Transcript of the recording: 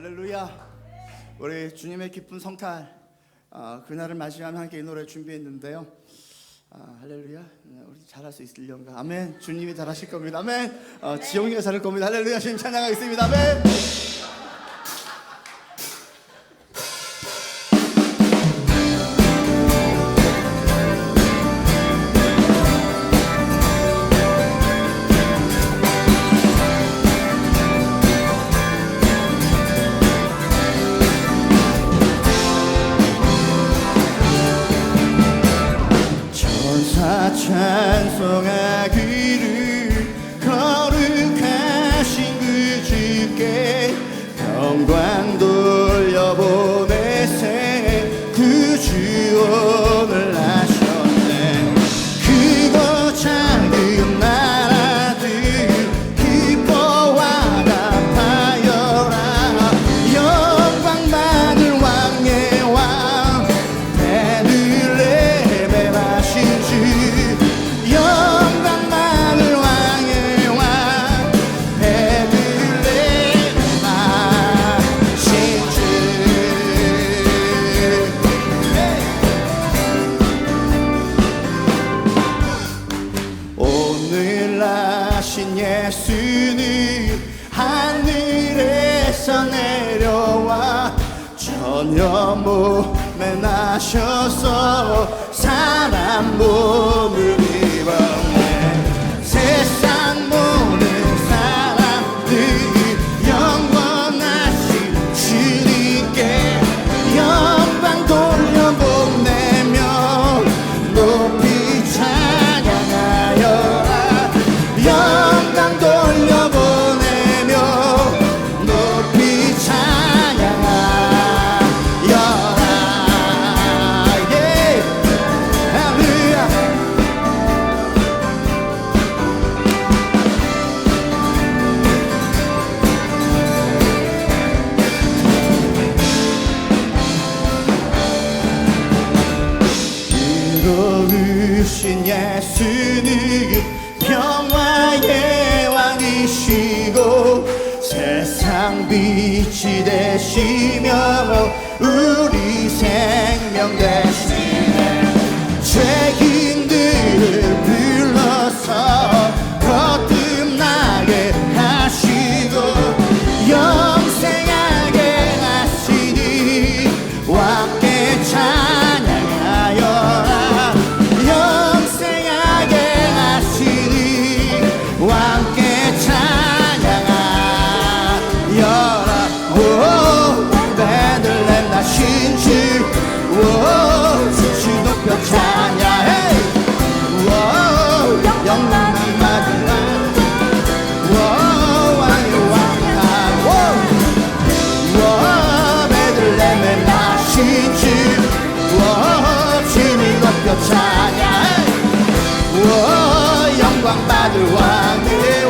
할렐루야. 우리 주님의 기쁜 성탄 어, 그날을 맞이하며 함께 이 노래 준비했는데요. 아, 할렐루야. 네, 우리 잘할 수 있으려는가? 아멘. 주님이 잘하실 겁니다. 아멘. 어, 지용이가 잘할 겁니다. 할렐루야. 주님 찬양하겠습니다. 아멘. 찬송하기를 예수는 하늘에서 내려와 전혀 몸에 나셔서 사람 몸을 이루신 예수는 평화의 왕이시고 세상 빛이 되시며 amado, amigo.